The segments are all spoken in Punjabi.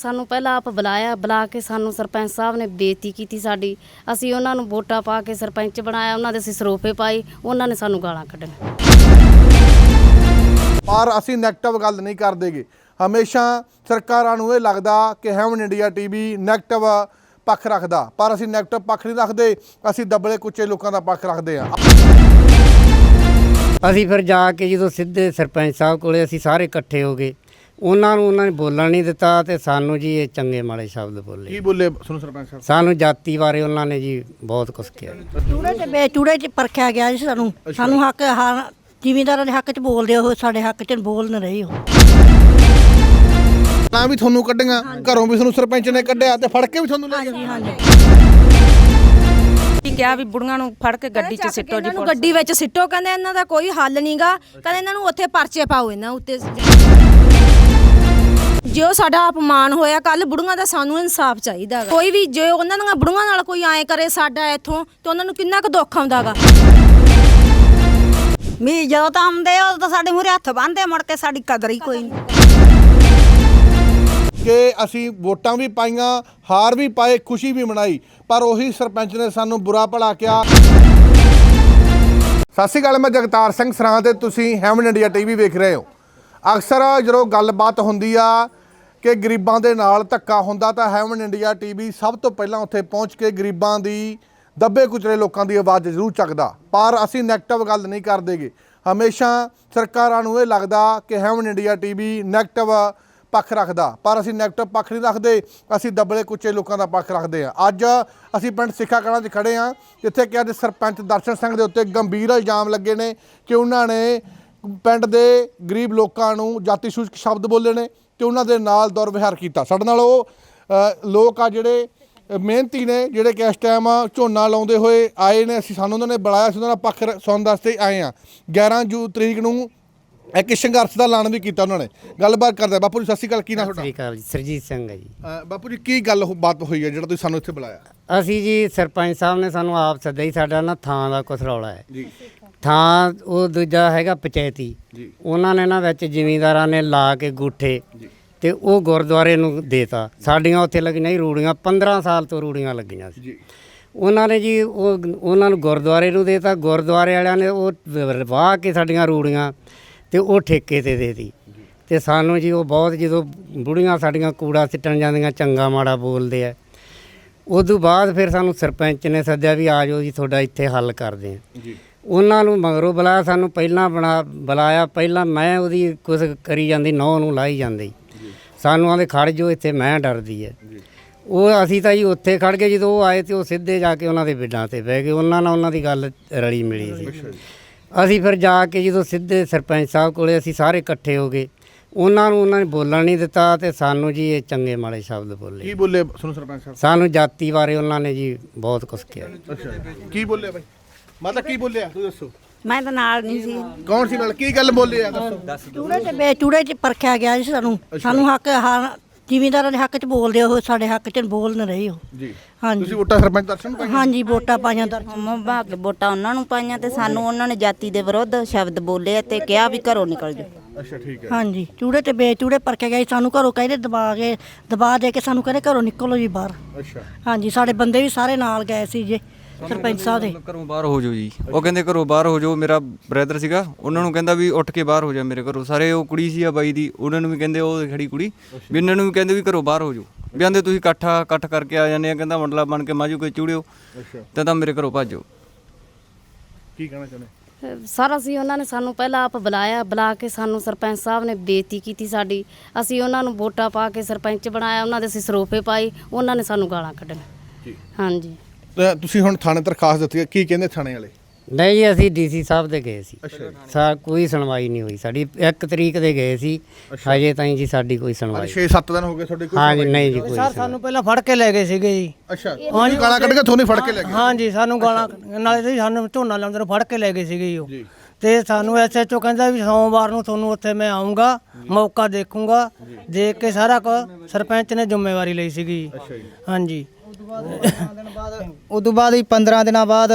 ਸਾਨੂੰ ਪਹਿਲਾਂ ਆਪ ਬੁਲਾਇਆ ਬੁਲਾ ਕੇ ਸਾਨੂੰ ਸਰਪੰਚ ਸਾਹਿਬ ਨੇ ਬੇਇੱਜ਼ਤੀ ਕੀਤੀ ਸਾਡੀ। ਅਸੀਂ ਉਹਨਾਂ ਨੂੰ ਵੋਟਾਂ ਪਾ ਕੇ ਸਰਪੰਚ ਬਣਾਇਆ ਉਹਨਾਂ ਦੇ ਅਸੀਂ ਸਰੋਪੇ ਪਾਈ ਉਹਨਾਂ ਨੇ ਸਾਨੂੰ ਗਾਲਾਂ ਕੱਢੀਆਂ। ਪਰ ਅਸੀਂ ਨੈਗੇਟਿਵ ਗੱਲ ਨਹੀਂ ਕਰਦੇਗੇ। ਹਮੇਸ਼ਾ ਸਰਕਾਰਾਂ ਨੂੰ ਇਹ ਲੱਗਦਾ ਕਿ ਹੈਵਨ ਇੰਡੀਆ ਟੀਵੀ ਨੈਗੇਟਿਵ ਪੱਖ ਰੱਖਦਾ। ਪਰ ਅਸੀਂ ਨੈਗੇਟਿਵ ਪੱਖ ਨਹੀਂ ਰੱਖਦੇ ਅਸੀਂ ਦਬਲੇ ਕੁੱਚੇ ਲੋਕਾਂ ਦਾ ਪੱਖ ਰੱਖਦੇ ਹਾਂ। ਅਸੀਂ ਫਿਰ ਜਾ ਕੇ ਜਦੋਂ ਸਿੱਧੇ ਸਰਪੰਚ ਸਾਹਿਬ ਕੋਲੇ ਅਸੀਂ ਸਾਰੇ ਇਕੱਠੇ ਹੋ ਗਏ। ਉਹਨਾਂ ਨੂੰ ਉਹਨਾਂ ਨੇ ਬੋਲਣ ਨਹੀਂ ਦਿੱਤਾ ਤੇ ਸਾਨੂੰ ਜੀ ਇਹ ਚੰਗੇ ਮਾੜੇ ਸ਼ਬਦ ਬੋਲੇ। ਕੀ ਬੋਲੇ? ਸੁਣੋ ਸਰਪੰਚ ਸਾਹਿਬ। ਸਾਨੂੰ ਜਾਤੀ ਬਾਰੇ ਉਹਨਾਂ ਨੇ ਜੀ ਬਹੁਤ ਕੁਝ ਕਿਹਾ। ਚੂੜੇ ਤੇ ਬੇਚੂੜੇ ਚ ਪਰਖਿਆ ਗਿਆ ਜੀ ਸਾਨੂੰ। ਸਾਨੂੰ ਹੱਕ ਹਾਂ ਜ਼ਿਮੀਂਦਾਰਾਂ ਦੇ ਹੱਕ ਚ ਬੋਲਦੇ ਉਹ ਸਾਡੇ ਹੱਕ ਚ ਬੋਲ ਨਹੀਂ ਰਹੇ ਉਹ। ਨਾ ਵੀ ਤੁਹਾਨੂੰ ਕੱਢੀਆਂ ਘਰੋਂ ਵੀ ਤੁਹਾਨੂੰ ਸਰਪੰਚ ਨੇ ਕੱਢਿਆ ਤੇ ਫੜ ਕੇ ਵੀ ਤੁਹਾਨੂੰ ਲੈ ਗਏ। ਹਾਂਜੀ ਕੀ ਕਿਹਾ ਵੀ ਬੁੜੀਆਂ ਨੂੰ ਫੜ ਕੇ ਗੱਡੀ 'ਚ ਸਿੱਟੋ ਜੀ ਇਹਨਾਂ ਨੂੰ ਗੱਡੀ ਵਿੱਚ ਸਿੱਟੋ ਕਹਿੰਦੇ ਇਹਨਾਂ ਦਾ ਕੋਈ ਹੱਲ ਨਹੀਂਗਾ ਕਹਿੰਦੇ ਇਹਨਾਂ ਨੂੰ ਉੱਥੇ ਪਰਚੇ ਪਾਓ ਇਹਨਾਂ ਉੱਤੇ। ਜੋ ਸਾਡਾ ਅਪਮਾਨ ਹੋਇਆ ਕੱਲ ਬੁੜੀਆਂ ਦਾ ਸਾਨੂੰ ਇਨਸਾਫ ਚਾਹੀਦਾ ਗਾ। ਕੋਈ ਵੀ ਜੇ ਉਹਨਾਂ ਦੀਆਂ ਬੁੜੀਆਂ ਨਾਲ ਕੋਈ ਐ ਕਰੇ ਸਾਡਾ ਇੱਥੋਂ ਤੇ ਉਹਨਾਂ ਨੂੰ ਕਿੰਨਾ ਕੁ ਦੁੱਖ ਆਉਂਦਾਗਾ ਮੀ ਜਦੋਂ ਤਾਂ ਆਉਂਦੇ ਉਹ ਤਾਂ ਸਾਡੇ ਮੂਹਰੇ ਹੱਥ ਬੰਨ੍ਹਦੇ ਮੁੜ ਕੇ ਸਾਡੀ ਕਦਰ ਹੀ ਕੋਈ ਨਹੀਂ। ਕਿ ਅਸੀਂ ਵੋਟਾਂ ਵੀ ਪਾਈਆਂ ਹਾਰ ਵੀ ਪਾਏ ਖੁਸ਼ੀ ਵੀ ਮਨਾਈ ਪਰ ਉਹੀ ਸਰਪੰਚ ਨੇ ਸਾਨੂੰ ਬੁਰਾ ਭਲਾ ਕਿਹਾ। ਸਤਿ ਸ਼੍ਰੀ ਅਕਾਲ ਮੈਂ ਜਗਤਾਰ ਸਿੰਘ ਸਰਾਂ ਤੇ ਤੁਸੀਂ ਹੈਵਨ ਇੰਡੀਆ ਟੀਵੀ ਵੇਖ ਰਹੇ ਹੋ। ਅਕਸਰ ਜਦੋਂ ਗੱਲਬਾਤ ਹੁੰਦੀ ਆ ਕਿ ਗਰੀਬਾਂ ਦੇ ਨਾਲ ਧੱਕਾ ਹੁੰਦਾ ਤਾਂ ਹੈਵਨ ਇੰਡੀਆ ਟੀਵੀ ਸਭ ਤੋਂ ਪਹਿਲਾਂ ਉੱਥੇ ਪਹੁੰਚ ਕੇ ਗਰੀਬਾਂ ਦੀ ਦੱਬੇ ਕੁਚਲੇ ਲੋਕਾਂ ਦੀ ਆਵਾਜ਼ ਜ਼ਰੂਰ ਚੱਕਦਾ। ਪਰ ਅਸੀਂ ਨੈਗੇਟਿਵ ਗੱਲ ਨਹੀਂ ਕਰਦੇਗੇ ਹਮੇਸ਼ਾ ਸਰਕਾਰਾਂ ਨੂੰ ਇਹ ਲੱਗਦਾ ਕਿ ਹੈਵਨ ਇੰਡੀਆ ਟੀਵੀ ਨੈਗੇਟਿਵ ਪੱਖ ਰੱਖਦਾ। ਪਰ ਅਸੀਂ ਨੈਗੇਟਿਵ ਪੱਖ ਨਹੀਂ ਰੱਖਦੇ। ਅਸੀਂ ਦਬਲੇ ਕੁੱਚੇ ਲੋਕਾਂ ਦਾ ਪੱਖ ਰੱਖਦੇ ਹਾਂ। ਅੱਜ ਅਸੀਂ ਪਿੰਡ ਸਿੱਖਾ ਕਲਾਂ 'ਚ ਖੜੇ ਹਾਂ, ਜਿੱਥੇ ਕਿ ਅੱਜ ਸਰਪੰਚ ਦਰਸ਼ਨ ਸਿੰਘ ਦੇ ਉੱਤੇ ਗੰਭੀਰ ਇਲਜ਼ਾਮ ਲੱਗੇ ਨੇ ਕਿ ਉਹਨਾਂ ਨੇ ਪਿੰਡ ਦੇ ਗਰੀਬ ਲੋਕਾਂ ਨੂੰ ਜਾਤੀ ਸੂਚਕ ਸ਼ਬਦ ਬੋਲੇ ਨੇ। ਤੇ ਉਹਨਾਂ ਦੇ ਨਾਲ ਦੁਰਵਿਹਾਰ ਕੀਤਾ। ਸਾਡੇ ਨਾਲ ਉਹ ਲੋਕ ਆ ਜਿਹੜੇ ਮਿਹਨਤੀ ਨੇ ਜਿਹੜੇ ਕਿ ਇਸ ਟਾਈਮ ਝੋਨਾ ਲਾਉਂਦੇ ਹੋਏ ਆਏ ਨੇ। ਅਸੀਂ ਸਾਨੂੰ ਉਹਨਾਂ ਨੇ ਬੁਲਾਇਆ ਸੀ ਉਹਨਾਂ ਦਾ ਪੱਖ ਸੁਣਨ ਵਾਸਤੇ ਆਏ ਆ 11 ਜੂ ਤਰੀਕ ਨੂੰ ਇੱਕ ਸੰਘਰਸ਼ ਦਾ ਐਲਾਨ ਵੀ ਕੀਤਾ ਉਹਨਾਂ ਨੇ। ਗੱਲਬਾਤ ਕਰਦੇ। ਬਾਪੂ ਜੀ ਸਤਿ ਸ਼੍ਰੀ ਅਕਾਲ। ਕੀ ਨਾਮ ਸ੍ਰੀ ਤੁਹਾਡਾ? ਅਕਾਲ ਜੀ। ਸਰਜੀਤ ਸਿੰਘ ਹੈ ਜੀ। ਬਾਪੂ ਜੀ ਕੀ ਗੱਲ ਬਾਤ ਹੋਈ ਹੈ ਜਿਹੜਾ ਤੁਸੀਂ ਸਾਨੂੰ ਇੱਥੇ ਬੁਲਾਇਆ? ਅਸੀਂ ਜੀ ਸਰਪੰਚ ਸਾਹਿਬ ਨੇ ਸਾਨੂੰ ਆਪ ਸੱਦਿਆ ਹੀ ਸਾਡਾ ਨਾ ਥਾਂ ਦਾ ਕੁਛ ਰੌਲਾ ਹੈ। ਜੀ। ਥਾਂ ਉਹ ਦੂਜਾ ਹੈਗਾ ਪੰਚਾਇਤੀ। ਜੀ। ਉਹਨਾਂ ਨੇ ਨਾ ਵਿੱਚ ਜ਼ਿਮੀਂਦਾਰਾਂ ਨੇ ਲਾ ਕੇ ਗੂਠੇ। ਤੇ ਉਹ ਗੁਰਦੁਆਰੇ ਨੂੰ ਦੇਤਾ। ਸਾਡੀਆਂ ਉੱਥੇ ਲੱਗੀਆਂ ਹੀ ਰੂੜੀਆਂ 15 ਸਾਲ ਤੋਂ ਰੂੜੀਆਂ ਲੱਗੀਆਂ ਸੀ। ਜੀ। ਉਹਨਾਂ ਨੇ ਜੀ ਉਹ ਉਹਨਾਂ ਨੂੰ ਗੁਰਦੁਆਰੇ ਨੂੰ ਦੇਤਾ। ਗੁਰਦੁਆਰੇ ਵਾਲਿਆਂ ਨੇ ਉਹ ਵਾਹ ਕੇ ਸਾਡੀਆਂ ਰੂੜੀਆਂ ਤੇ ਉਹ ਠੇਕੇ ਤੇ ਦੇਤੀ। ਤੇ ਸਾਨੂੰ ਜੀ ਉਹ ਬਹੁਤ ਜਦੋਂ ਬੁੜੀਆਂ ਸਾਡੀਆਂ ਕੂੜਾ ਸਿੱਟਣ ਜਾਂਦੀਆਂ ਚੰਗਾ ਮਾੜਾ ਬੋਲਦੇ ਆ। ਉਦੋਂ ਬਾਅਦ ਫਿਰ ਸਾਨੂੰ ਸਰਪੰਚ ਨੇ ਸੱਦਿਆ ਵੀ ਆ ਜਾਓ ਜੀ ਤੁਹਾਡਾ ਇੱਥੇ ਹੱਲ ਕਰਦੇ ਆ। ਜੀ। ਉਹਨਾਂ ਨੂੰ ਮਗਰੋਂ ਬੁਲਾਇਆ ਸਾਨੂੰ ਪਹਿਲਾਂ ਬਣਾ ਬੁਲਾਇਆ। ਪਹਿਲਾਂ ਮੈਂ ਉਹਦੀ ਕੁਝ ਕਰੀ ਜਾਂਦੀ ਨੌ ਨੂੰ ਲਾਈ ਜਾਂਦੀ। ਸਾਨੂੰ ਆਂਦੇ ਖੜ ਜੋ ਇੱਥੇ ਮੈਂ ਡਰਦੀ ਐ। ਉਹ ਅਸੀਂ ਤਾਂ ਜੀ ਉੱਥੇ ਖੜ ਗਏ ਜਦੋਂ ਉਹ ਆਏ ਤੇ ਉਹ ਸਿੱਧੇ ਜਾ ਕੇ ਉਹਨਾਂ ਦੇ ਬਿੱਡਾਂ ਤੇ ਬਹਿ ਗਏ ਉਹਨਾਂ ਨਾਲ ਉਹਨਾਂ ਦੀ ਗੱਲ ਰਲੀ ਮਿਲੀ ਸੀ। ਅਸੀਂ ਫਿਰ ਜਾ ਕੇ ਜਦੋਂ ਸਿੱਧੇ ਸਰਪੰਚ ਸਾਹਿਬ ਕੋਲੇ ਅਸੀਂ ਸਾਰੇ ਇਕੱਠੇ ਹੋ ਗਏ ਉਹਨਾਂ ਨੂੰ ਉਹਨਾਂ ਨੇ ਬੋਲਣ ਨਹੀਂ ਦਿੱਤਾ ਤੇ ਸਾਨੂੰ ਜੀ ਇਹ ਚੰਗੇ ਮਾੜੇ ਸ਼ਬਦ ਬੋਲੇ। ਕੀ ਬੋਲੇ ਸੁਣੋ ਸਰਪੰਚ ਸਾਹਿਬ। ਸਾਨੂੰ ਜਾਤੀ ਬਾਰੇ ਉਹਨਾਂ ਨੇ ਜੀ ਬਹੁਤ ਕੁਝ ਕਿਹਾ। ਅੱਛਾ ਕੀ ਬੋਲੇ ਬਾਈ? ਮਾਤਾ ਕੀ ਬੋਲਿਆ? ਤੂੰ ਦੱਸੋ। ਮੈਂ ਤਾਂ ਨਾਲ ਨਹੀਂ ਸੀ। ਕੌਣ ਸੀ ਨਾਲ? ਕੀ ਗੱਲ ਬੋਲੇ ਆ? ਦੱਸੋ। ਚੂੜੇ ਤੇ ਬੇਚੂੜੇ ਚ ਪਰਖਿਆ ਗਿਆ ਜੀ ਸਾਨੂੰ। ਸਾਨੂੰ ਹੱਕ ਹਾਂ ਜ਼ਿਮੀਂਦਾਰਾਂ ਦੇ ਹੱਕ ਚ ਬੋਲਦੇ ਉਹ ਸਾਡੇ ਹੱਕ ਚ ਬੋਲ ਨਹੀਂ ਰਹੇ ਉਹ। ਜੀ। ਹਾਂਜੀ। ਤੁਸੀਂ ਵੋਟਾਂ ਸਰਪੰਚ ਦਰਸ਼ਨ ਨੂੰ ਪਾਈਆਂ? ਹਾਂਜੀ ਵੋਟਾਂ ਪਾਈਆਂ ਦਰ ਹਮ ਭਾਗ ਵੋਟਾਂ ਉਹਨਾਂ ਨੂੰ ਪਾਈਆਂ ਤੇ ਸਾਨੂੰ ਉਹਨਾਂ ਨੇ ਜਾਤੀ ਦੇ ਵਿਰੁੱਧ ਸ਼ਬਦ ਬੋਲੇ ਤੇ ਕਿਹਾ ਵੀ ਘਰੋਂ ਨਿਕਲ ਜਾਓ। ਅੱਛਾ ਠੀਕ ਹੈ। ਹਾਂਜੀ ਚੂੜੇ ਤੇ ਬੇਚੂੜੇ ਪਰਖਿਆ ਗਿਆ ਜੀ ਸਾਨੂੰ ਘਰੋਂ ਕਹਿੰਦੇ ਦਬਾ ਕੇ ਦਬਾ ਦੇ ਕੇ ਸਾਨੂੰ ਕਹਿੰਦੇ ਘਰੋਂ ਨਿਕਲੋ ਜੀ ਬਾਹਰ। ਅੱਛਾ। ਹਾਂਜੀ ਸਾਡੇ ਬੰਦੇ ਵੀ ਸਾਰੇ ਨਾਲ ਗਏ ਸੀ ਜੀ। ਸਰਪੰਚ ਸਾਹਿਬ ਦੇ। ਘਰੋਂ ਬਾਹਰ ਹੋ ਜਾਓ ਜੀ। ਉਹ ਕਹਿੰਦੇ ਘਰੋਂ ਬਾਹਰ ਹੋ ਜਾਓ ਮੇਰਾ ਬ੍ਰਦਰ ਸੀਗਾ ਉਹਨਾਂ ਨੂੰ ਕਹਿੰਦਾ ਵੀ ਉੱਠ ਕੇ ਬਾਹਰ ਹੋ ਜਾ ਮੇਰੇ ਘਰੋਂ। ਸਾਰੇ ਉਹ ਕੁੜੀ ਸੀ ਆ ਬਾਈ ਦੀ ਉਹਨਾਂ ਨੂੰ ਵੀ ਕਹਿੰਦੇ ਉਹ ਖੜੀ ਕੁੜੀ ਵੀ ਇਹਨਾਂ ਨੂੰ ਵੀ ਕਹਿੰਦੇ ਵੀ ਘਰੋਂ ਬਾਹਰ ਹੋ ਜਾਓ। ਵੀ ਆਂਦੇ ਤੁਸੀਂ ਇਕੱਠਾ ਇਕੱਠ ਕਰਕੇ ਆ ਜਾਂਦੇ ਆ ਕਹਿੰਦਾ ਮੰਡਲਾ ਬਣ ਕੇ ਮਾਜੂ ਕੋਈ ਚੂੜਿਓ ਅੱਛਾ। ਤੇ ਤਾਂ ਮੇਰੇ ਘਰੋਂ ਭੱਜੋ ਕੀ ਕਹਿਣਾ ਚਾਹੁੰਦੇ? ਸਾਰਾ ਅਸੀਂ ਉਹਨਾਂ ਨੇ ਸਾਨੂੰ ਪਹਿਲਾਂ ਆਪ ਬੁਲਾਇਆ ਬੁਲਾ ਕੇ ਸਾਨੂੰ ਸਰਪੰਚ ਸਾਹਿਬ ਨੇ ਬੇਇੱਜ਼ਤੀ ਕੀਤੀ ਸਾਡੀ। ਅਸੀਂ ਉਹਨਾਂ ਨੂੰ ਵੋਟਾਂ ਪਾ ਕੇ ਸਰਪੰਚ ਬਣਾਇਆ ਉਹਨਾਂ ਦੇ ਅਸੀਂ ਸਰੋਪੇ ਪਾਈ ਉਹਨਾਂ ਨੇ ਸਾਨੂੰ ਗਾਲਾਂ ਕੱਢੀਆਂ। ਜੀ। ਹਾਂਜੀ। ਤੇ ਤੁਸੀਂ ਹੁਣ ਥਾਣੇ ਦਰਖਾਸਤ ਦਿੱਤੀ ਹੈ ਕੀ ਕਹਿੰਦੇ ਥਾਣੇ ਵਾਲੇ? ਨਹੀਂ ਜੀ ਅਸੀਂ ਡੀਸੀ ਸਾਹਿਬ ਦੇ ਗਏ ਸੀ। ਸਾ ਕੋਈ ਸੁਣਵਾਈ ਨਹੀਂ ਹੋਈ ਸਾਡੀ। 1 ਤਰੀਕ ਦੇ ਗਏ ਸੀ। ਹਜੇ ਤਾਈਂ ਜੀ ਸਾਡੀ ਕੋਈ ਸੁਣਵਾਈ 6-7 ਦਿਨ ਹੋ ਗਏ ਤੁਹਾਡੇ ਕੋਲ ਹਾਂ ਜੀ ਨਹੀਂ ਜੀ ਕੋਈ ਸਰ। ਸਾਨੂੰ ਪਹਿਲਾਂ ਫੜ ਕੇ ਲੈ ਗਏ ਸੀਗੇ ਜੀ। ਅੱਛਾ ਤੁਸੀਂ ਗਾਲਾਂ ਕੱਢ ਕੇ ਤੁਹਾਨੂੰ ਫੜ ਕੇ ਲੈ ਗਏ? ਹਾਂਜੀ ਸਾਨੂੰ ਗਾਲਾਂ ਨਾਲੇ ਤੇ ਸਾਨੂੰ ਝੋਨਾ ਲਾਉਂਦੇ ਨੂੰ ਫੜ ਕੇ ਲੈ ਗਏ ਸੀਗੇ ਜੀ ਉਹ। ਜੀ। ਤੇ ਸਾਨੂੰ ਐਸਐਚਓ ਕਹਿੰਦਾ ਵੀ ਸੋਮਵਾਰ ਨੂੰ ਤੁਹਾਨੂੰ ਉੱਥੇ ਮੈਂ ਆਉਂਗਾ ਮੌਕਾ ਦੇਖੂੰਗਾ। ਦੇਖ ਕੇ ਸਾਰਾ ਕੁ ਸਰਪੰਚ ਨੇ ਜ਼ਿੰਮੇਵਾਰੀ ਲਈ ਸੀਗੀ ਹਾਂਜੀ। ਉਦੋਂ ਬਾਅਦ ਹੀ 15 ਦਿਨਾਂ ਬਾਅਦ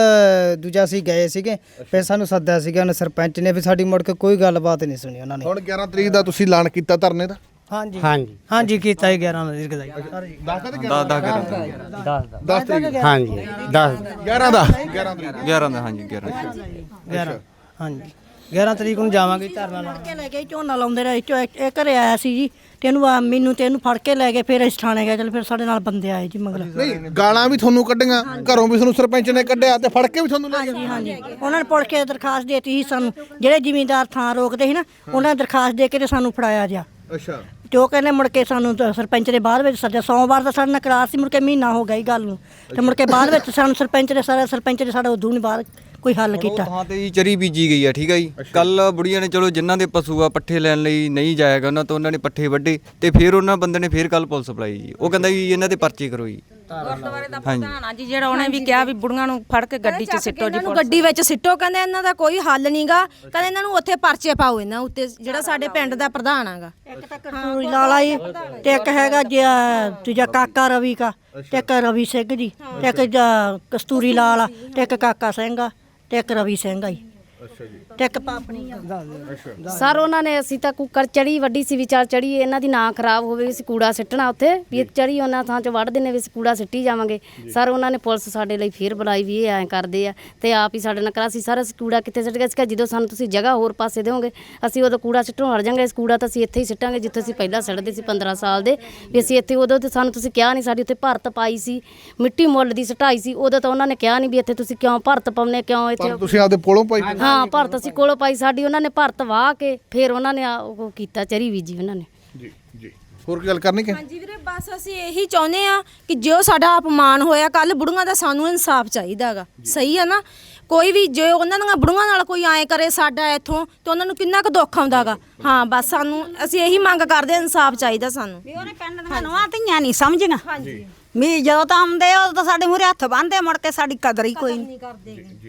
ਦੂਜਾ ਅਸੀਂ ਗਏ ਸੀਗੇ। ਫਿਰ ਸਾਨੂੰ ਸੱਦਿਆ ਸੀਗਾ ਉਹਨੇ ਸਰਪੰਚ ਨੇ ਵੀ ਸਾਡੀ ਮੁੜ ਕੇ ਕੋਈ ਗੱਲਬਾਤ ਨਹੀਂ ਸੁਣੀ ਉਹਨਾਂ ਨੇ। ਹੁਣ 11 ਤਰੀਕ ਦਾ ਤੁਸੀਂ ਐਲਾਨ ਕੀਤਾ ਧਰਨੇ ਦਾ? ਹਾਂਜੀ। ਹਾਂਜੀ। ਹਾਂਜੀ ਕੀਤਾ ਜੀ 11 ਵਜੇ ਕਦਾਈ ਦਸ ਦਸ ਗਿਆਰਾਂ 10 ਤਰੀਕ ਹਾਂਜੀ 10 11 ਦਾ? 11 ਤਰੀਕ 11 ਦਾ ਹਾਂਜੀ 11 11 ਹਾਂਜੀ। 11 ਤਰੀਕ ਨੂੰ ਜਾਵਾਂਗੇ ਧਰਨਾ ਲਾਉਣ। ਕੇ ਲੈ ਗਏ ਝੋਨਾ ਲਾਉਂਦੇ ਰਹੇ ਚੋ ਇਹ ਘਰੇ ਆਇਆ ਸੀ ਜੀ ਤੇ ਇਹਨੂੰ ਆ- ਮੈਨੂੰ ਤੇ ਇਹਨੂੰ ਫੜ ਕੇ ਲੈ ਗਏ ਫਿਰ ਅਸੀਂ ਥਾਣੇ ਗਏ ਚਲ ਫਿਰ ਸਾਡੇ ਨਾਲ ਬੰਦੇ ਆਏ ਜੀ ਮਗਰ। ਨਹੀਂ ਗਾਲਾਂ ਵੀ ਤੁਹਾਨੂੰ ਕੱਢੀਆਂ ਘਰੋਂ ਵੀ ਤੁਹਾਨੂੰ ਸਰਪੰਚ ਨੇ ਕੱਢਿਆ ਤੇ ਫੜ ਕੇ ਵੀ ਤੁਹਾਨੂੰ ਲੈ ਹਾਂਜੀ ਹਾਂਜੀ। ਉਹਨਾਂ ਨੇ ਪੁਲਿਸ ਕੇ ਦਰਖਾਸਤ ਦੇਤੀ ਸੀ ਸਾਨੂੰ ਜਿਹੜੇ ਜ਼ਿਮੀਂਦਾਰ ਥਾਂ ਰੋਕਦੇ ਸੀ ਨਾ ਉਹਨਾਂ ਨੇ ਦਰਖਾਸਤ ਦੇ ਕੇ ਤੇ ਸਾਨੂੰ ਫੜਾਇਆ ਗਿਆ ਅੱਛਾ। ਤੇ ਉਹ ਕਹਿੰਦੇ ਮੁੜ ਕੇ ਸਾਨੂੰ ਤਾਂ ਸਰਪੰਚ ਨੇ ਬਾਅਦ ਵਿੱਚ ਸੱਦਿਆ ਸੋਮਵਾਰ ਦਾ ਸਾਡੇ ਨਾਲ ਕਰਾਰ ਸੀ ਮੁੜ ਕੇ ਮਹੀਨਾ ਹੋ ਗਿਆ ਇਹ ਗੱਲ ਨੂੰ। ਤੇ ਮੁੜ ਕੇ ਬਾਅਦ ਵਿੱਚ ਸਾਨੂੰ ਸਰਪੰਚ ਨੇ ਸਾਰਾ ਸਰਪੰਚ ਨੇ ਸਾਡਾ ਉਦੋਂ ਨਹੀਂ ਬਾਹਰ ਕੋਈ ਹੱਲ ਕੀਤਾ। ਥਾਂ ਤੇ ਜੀ ਚਰੀ ਬੀਜੀ ਗਈ ਆ ਠੀਕ ਆ ਜੀ। ਕੱਲ ਬੁੜੀਆਂ ਨੇ ਚਲੋ ਜਿਨ੍ਹਾਂ ਦੇ ਪਸ਼ੂ ਆ ਪੱਠੇ ਲੈਣ ਲਈ ਨਹੀਂ ਜਾਇਆਗਾ ਉਹਨਾਂ ਤੋਂ ਉਹਨਾਂ ਨੇ ਪੱਠੇ ਵੱਢੇ ਤੇ ਫਿਰ ਉਹਨਾਂ ਬੰਦੇ ਨੇ ਫਿਰ ਕੱਲ ਪੁਲਿਸ ਬੁਲਾਈ ਜੀ। ਉਹ ਕਹਿੰਦਾ ਜੀ ਇਹਨਾਂ ਦੇ ਪਰਚੇ ਕਰੋ ਜੀ। ਗੁਰਦੁਆਰੇ ਦਾ ਪ੍ਰਧਾਨ ਆ ਜੀ ਜਿਹੜਾ ਉਹਨੇ ਵੀ ਕਿਹਾ ਵੀ ਬੁੜੀਆਂ ਨੂੰ ਫੜ ਕੇ ਗੱਡੀ 'ਚ ਸਿੱਟੋ ਜੀ ਇਹਨਾਂ ਨੂੰ ਗੱਡੀ ਵਿੱਚ ਸਿੱਟੋ ਕਹਿੰਦੇ ਇਹਨਾਂ ਦਾ ਕੋਈ ਹੱਲ ਨਹੀਂਗਾ ਕਹਿੰਦੇ ਇਹਨਾਂ ਨੂੰ ਉੱਥੇ ਪਰਚੇ ਪਾਓ ਇਹਨਾਂ ਉੱਤੇ ਜਿਹੜਾ ਸਾਡੇ ਪਿੰਡ ਦਾ ਪ੍ਰਧਾਨ ਕਸਤੂਰੀ ਲਾਲਾ ਜੀ ਤੇ ਇੱਕ ਹੈਗਾ ਜੀ ਦੂਜਾ ਕਾਕਾ ਰਵੀ ਕਾ ਤੇ ਇੱਕ ਰਵੀ ਸਿੰਘ ਜੀ ਤੇ ਇੱਕ ਜਾ- ਕਸਤੂਰੀ ਲਾਲ ਤੇ ਇੱਕ ਕਾਕਾ ਸਿੰਘ ਆ। ਤੇ ਇੱਕ ਰਵੀ ਸਿੰਘ ਆ ਜੀ। ਤੇ ਇੱਕ ਪਾਪਣੀ ਆ। ਸਰ ਉਹਨਾਂ ਨੇ ਅਸੀਂ ਤਾਂ ਕੁੱਕਰ ਚੜੀ ਵੱਡੀ ਸੀ ਵੀ ਚੱਲ ਚੜੀ ਇਹਨਾਂ ਦੀ ਨਾ ਖਰਾਬ ਹੋਵੇ ਵੀ ਅਸੀਂ ਕੂੜਾ ਸਿੱਟਣਾ ਉੱਥੇ ਵੀ ਇੱਕ ਚੜੀ ਉਹਨਾਂ ਥਾਂ ਚ ਵੱਢ ਦਿੰਨੇ ਵੀ ਅਸੀਂ ਕੂੜਾ ਸਿੱਟੀ ਜਾਵਾਂਗੇ। ਸਰ ਉਹਨਾਂ ਨੇ ਪੁਲਿਸ ਸਾਡੇ ਲਈ ਫੇਰ ਬੁਲਾਈ ਵੀ ਇਹ ਐਂ ਕਰਦੇ ਆ ਤੇ ਆਪ ਹੀ ਸਾਡੇ ਨਾਲ ਕਰਾ ਸੀ। ਸਰ ਅਸੀਂ ਕੂੜਾ ਕਿੱਥੇ ਸਿੱਟ ਗਏ? ਸੀ ਜਦੋਂ ਸਾਨੂੰ ਤੁਸੀਂ ਜਗ੍ਹਾ ਹੋਰ ਪਾਸੇ ਦਿਓਗੇ ਅਸੀਂ ਉਦੋਂ ਕੂੜਾ ਸਿੱਟਣੋਂ ਹਟ ਜਾਾਂਗੇ। ਇਸ ਕੂੜਾ ਤਾਂ ਅਸੀਂ ਇੱਥੇ ਹੀ ਸਿੱਟਾਂਗੇ ਜਿੱਥੇ ਅਸੀਂ ਪਹਿਲਾਂ ਸਿੱਟਦੇ ਸੀ 15 ਸਾਲ ਦੇ। ਵੀ ਅਸੀਂ ਇੱਥੇ ਉਦੋਂ ਤੇ ਸਾਨੂੰ ਤੁਸੀਂ ਕਿਹਾ ਨਹੀਂ ਸਾਡੀ ਉੱਥੇ ਭਰਤ ਪਾਈ ਸੀ ਮਿੱਟੀ ਮੁੱਲ ਦੀ ਸਟਾਈ ਸੀ। ਉਦੋਂ ਤਾਂ ਉਹਨਾਂ ਨੇ ਕਿਹਾ ਨਹੀਂ ਵੀ ਇੱਥੇ ਤੁਸੀਂ ਕਿਉਂ ਭਰਤ ਪਾਉਨੇ ਕਿਉਂ ਇੱਥੇ ਪਰ ਤੁਸੀਂ ਆਪਦੇ ਕੋਲੋਂ ਪਾਈ? ਹਾਂ ਭਰਤ ਅਸੀਂ ਕੋਲੋਂ ਪਾਈ ਸਾਡੀ ਉਹਨਾਂ ਨੇ ਭਰਤ ਵਾਹ ਕੇ ਫਿਰ ਉਹਨਾਂ ਨੇ ਆ ਉਹ ਕੀਤਾ ਚਰੀ ਬੀਜੀ ਉਹਨਾਂ ਨੇ। ਜੀ ਜੀ। ਹੋਰ ਕੀ ਗੱਲ ਕਰਨੀ ਕਿ? ਹਾਂਜੀ ਵੀਰੇ ਬਸ ਅਸੀਂ ਇਹੀ ਚਾਹੁੰਦੇ ਆ ਕਿ ਜੋ ਸਾਡਾ ਅਪਮਾਨ ਹੋਇਆ ਕੱਲ ਬੁੜੀਆਂ ਦਾ ਸਾਨੂੰ ਇਨਸਾਫ ਚਾਹੀਦਾਗਾ ਸਹੀ ਹੈ ਨਾ? ਕੋਈ ਵੀ ਜੇ ਉਹਨਾਂ ਦੀਆਂ ਬੁੜੀਆਂ ਨਾਲ ਕੋਈ ਐਂ ਕਰੇ ਸਾਡਾ ਇੱਥੋਂ ਤੇ ਉਹਨਾਂ ਨੂੰ ਕਿੰਨਾ ਕੁ ਦੁੱਖ ਆਉਂਦਾਗਾ ਹਾਂ ਬਸ ਸਾਨੂੰ ਅਸੀਂ ਇਹੀ ਮੰਗ ਕਰਦੇ ਇਨਸਾਫ ਚਾਹੀਦਾ ਸਾਨੂੰ। ਵੀ ਉਹਨੇ ਪਿੰਡ ਦੀਆਂ ਨੂੰਹਾਂ ਧੀਆਂ ਨਹੀਂ ਸਮਝੀਆਂ। ਹਾਂਜੀ। ਵੀ ਜਦੋਂ ਤਾਂ ਆਉਂਦੇ ਉਦੋਂ ਤਾਂ ਸਾਡੇ ਮੂਹਰੇ ਹੱਥ ਬੰਨ੍ਹਦੇ ਮੁੜ ਕੇ ਸਾਡੀ ਕਦਰ ਹੀ ਕੋਈ ਨਹੀਂ।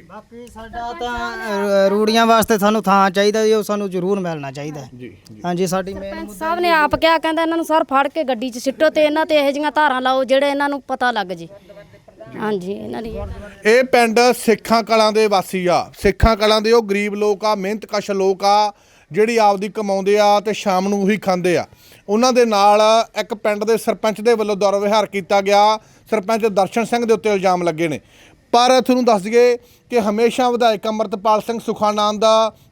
ਬਾਕੀ ਸਾਡਾ ਤਾਂ ਰੂੜੀਆਂ ਵਾਸਤੇ ਸਾਨੂੰ ਥਾਂ ਚਾਹੀਦਾ ਜੀ ਉਹ ਸਾਨੂੰ ਜ਼ਰੂਰ ਮਿਲਣਾ ਚਾਹੀਦਾ ਜੀ ਹਾਂਜੀ ਸਾਡੀ ਮੇਨ ਸਰਪੰਚ ਸਾਹਿਬ ਨੇ ਆਪ ਕਿਹਾ ਕਹਿੰਦਾ ਇਹਨਾਂ ਨੂੰ ਸਰ ਫੜ ਕੇ ਗੱਡੀ 'ਚ ਸਿੱਟੋ ਤੇ ਇਹਨਾਂ ਤੇ ਇਹੋ ਜਿਹੀਆਂ ਧਾਰਾਂ ਲਾਓ ਜਿਹੜੇ ਇਹਨਾਂ ਨੂੰ ਪਤਾ ਲੱਗ ਜੇ। ਹਾਂਜੀ ਇਹਨਾਂ ਦੀ ਇਹ ਪਿੰਡ ਸਿੱਖਾਂ ਕਲਾਂ ਦੇ ਵਾਸੀ ਆ। ਸਿੱਖਾਂ ਕਲਾਂ ਦੇ ਉਹ ਗਰੀਬ ਲੋਕ ਆ ਮਿਹਨਤਕਸ਼ ਲੋਕ ਆ ਜਿਹੜੀ ਆਪਦੀ ਕਮਾਉਂਦੇ ਆ ਤੇ ਸ਼ਾਮ ਨੂੰ ਉਹੀ ਖਾਂਦੇ ਆ। ਉਹਨਾਂ ਦੇ ਨਾਲ ਇੱਕ ਪਿੰਡ ਦੇ ਸਰਪੰਚ ਦੇ ਵੱਲੋਂ ਦੁਰਵਿਹਾਰ ਕੀਤਾ ਗਿਆ। ਸਰਪੰਚ ਦਰਸ਼ਨ ਸਿੰਘ ਦੇ ਉੱਤੇ ਇਲਜ਼ਾਮ ਲੱਗੇ ਨੇ। ਪਰ ਤੁਹਾਨੂੰ ਦੱਸ ਦਈਏ ਕਿ ਹਮੇਸ਼ਾ ਵਿਧਾਇਕ ਅਮਰਤਪਾਲ ਸਿੰਘ ਸੁਖਾਨੰਦ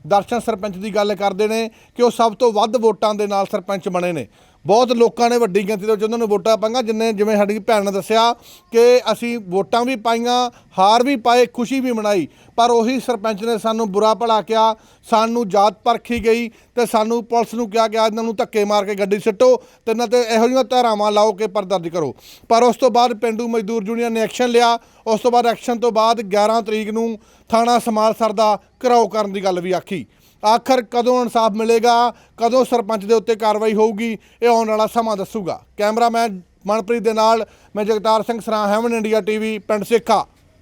ਦਰਸ਼ਨ ਸਰਪੰਚ ਦੀ ਗੱਲ ਕਰਦੇ ਨੇ ਕਿ ਉਹ ਸਭ ਤੋਂ ਵੱਧ ਵੋਟਾਂ ਦੇ ਨਾਲ ਸਰਪੰਚ ਬਣੇ ਨੇ। ਬਹੁਤ ਲੋਕਾਂ ਨੇ ਵੱਡੀ ਗਿਣਤੀ ਦੇ ਵਿੱਚ ਉਹਨਾਂ ਨੂੰ ਵੋਟਾਂ ਪਾਈਆਂ, ਜਿੰਨੇ ਜਿਵੇਂ ਸਾਡੀ ਭੈਣ ਨੇ ਦੱਸਿਆ ਕਿ ਅਸੀਂ ਵੋਟਾਂ ਵੀ ਪਾਈਆਂ, ਹਾਰ ਵੀ ਪਾਏ, ਖੁਸ਼ੀ ਵੀ ਮਨਾਈ, ਪਰ ਉਹੀ ਸਰਪੰਚ ਨੇ ਸਾਨੂੰ ਬੁਰਾ ਭਲਾ ਕਿਹਾ, ਸਾਨੂੰ ਜਾਤ ਪਰਖੀ ਗਈ ਤੇ ਸਾਨੂੰ ਪੁਲਿਸ ਨੂੰ ਕਿਹਾ ਗਿਆ, ਇਹਨਾਂ ਨੂੰ ਧੱਕੇ ਮਾਰ ਕੇ ਗੱਡੀ ਸਿੱਟੋ ਤੇ ਇਹਨਾਂ ਤੇ ਇਹੋ ਜਿਹੀਆਂ ਧਾਰਾਵਾਂ ਲਾਓ ਕਿ ਪਰਦਰਜ ਕਰੋ। ਪਰ ਉਸ ਤੋਂ ਬਾਅਦ ਪਿੰਡੂ ਮਜ਼ਦੂਰ ਯੂਨੀਅਨ ਨੇ ਐਕਸ਼ਨ ਲਿਆ, ਉਸ ਤੋਂ ਬਾਅਦ ਐਕਸ਼ਨ ਤੋਂ ਬਾਅਦ 11 ਤਰੀਕ ਨੂੰ ਥਾਣਾ ਸਮਾਲਸਰ ਦਾ ਘਿਰਾਓ ਕਰਨ ਦੀ ਗੱਲ ਵੀ ਆਖੀ। ਆਖਰ ਕਦੋਂ ਇਨਸਾਫ ਮਿਲੇਗਾ? ਕਦੋਂ ਸਰਪੰਚ ਦੇ ਉੱਤੇ ਕਾਰਵਾਈ ਹੋਊਗੀ? ਇਹ ਆਉਣ ਵਾਲਾ ਸਮਾਂ ਦੱਸੂਗਾ। ਕੈਮਰਾਮੈਨ ਮਨਪ੍ਰੀਤ ਦੇ ਨਾਲ ਮੈਂ ਜਗਤਾਰ ਸਿੰਘ ਸਰਾਂ ਹੈਵਨ ਇੰਡੀਆ ਟੀਵੀ ਪਿੰਡ ਸੇਖਾ।